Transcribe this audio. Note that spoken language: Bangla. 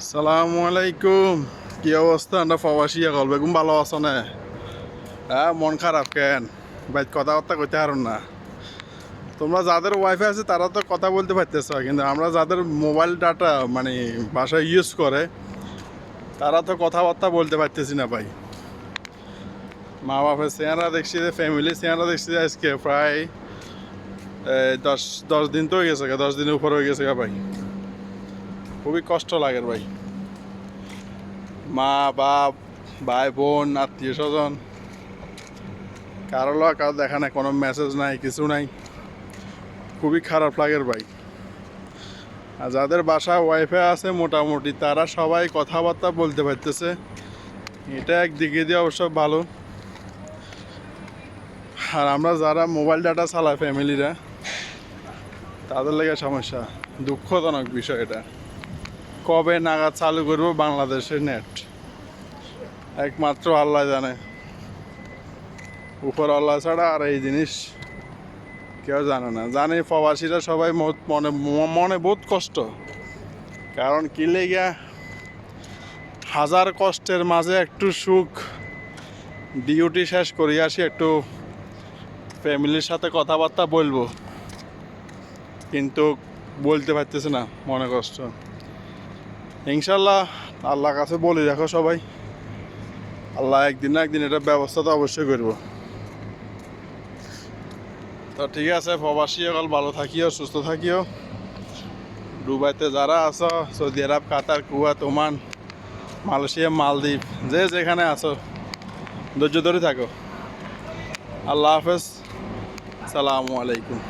আসসালামু আলাইকুম। কি অবস্থা? আমরা প্রবাসী গল বেগুন ভালো আছো না? হ্যাঁ মন খারাপ কেন? ভাই কথাবার্তা কইতে পারো না। তোমরা যাদের ওয়াইফাই আছে, তারা তো কথা বলতে পারতেছ। কিন্তু আমরা যাদের মোবাইল ডাটা মানে বাসায় ইউজ করে, তারা তো কথাবার্তা বলতে পারতেছি না ভাই। মা বাপের চেহারা দেখছি যে ফ্যামিলি চেহারা দেখছি যে, আজকে প্রায় দশ দশ দিন তো হয়ে গেছে দশ দিনের উপর হয়ে গেছে ভাই। খুবই কষ্ট লাগে ভাই। মা, বাপ, ভাই, বোন, আত্মীয় স্বজন, কারও কারও দেখা নাই, কোনো মেসেজ নাই, কিছু নাই। খুবই খারাপ লাগে ভাই। আর যাদের বাসায় ওয়াইফাই আছে, মোটামুটি তারা সবাই কথাবার্তা বলতে পারতেছে। এটা একদিকে দিয়ে অবশ্য ভালো। আর আমরা যারা মোবাইল ডাটা চালাই ফ্যামিলিরা তাদের লেগে সমস্যা। দুঃখজনক বিষয় এটা। কবে নাগাদ চালু করব বাংলাদেশের নেট একমাত্র আল্লাহ জানে। উপর আল্লাহ ছাড়া আর এই জিনিস কেউ জানে না। জানে প্রবাসীরা সবাই মনে মনে বহুত কষ্ট। কারণ কি লেগা হাজার কষ্টের মাঝে একটু সুখ, ডিউটি শেষ করি আসি একটু ফ্যামিলির সাথে কথাবার্তা বলব। কিন্তু বলতে পারতেছে না, মনে কষ্ট। ইনশাল্লাহ আল্লাহ কাছে বলি দেখো সবাই। আল্লাহ একদিন না একদিন এটা ব্যবস্থা তো অবশ্যই করব। তো ঠিক আছে, প্রবাসী অকল ভালো থাকিও, সুস্থ থাকিও। দুবাইতে যারা আছো, সৌদি আরব, কাতার কুয়া ওমান, মালয়েশিয়া, মালদ্বীপ, যে যেখানে আছো, ধৈর্য ধরে থাকো। আল্লাহ হাফেজ। সালামু আলাইকুম।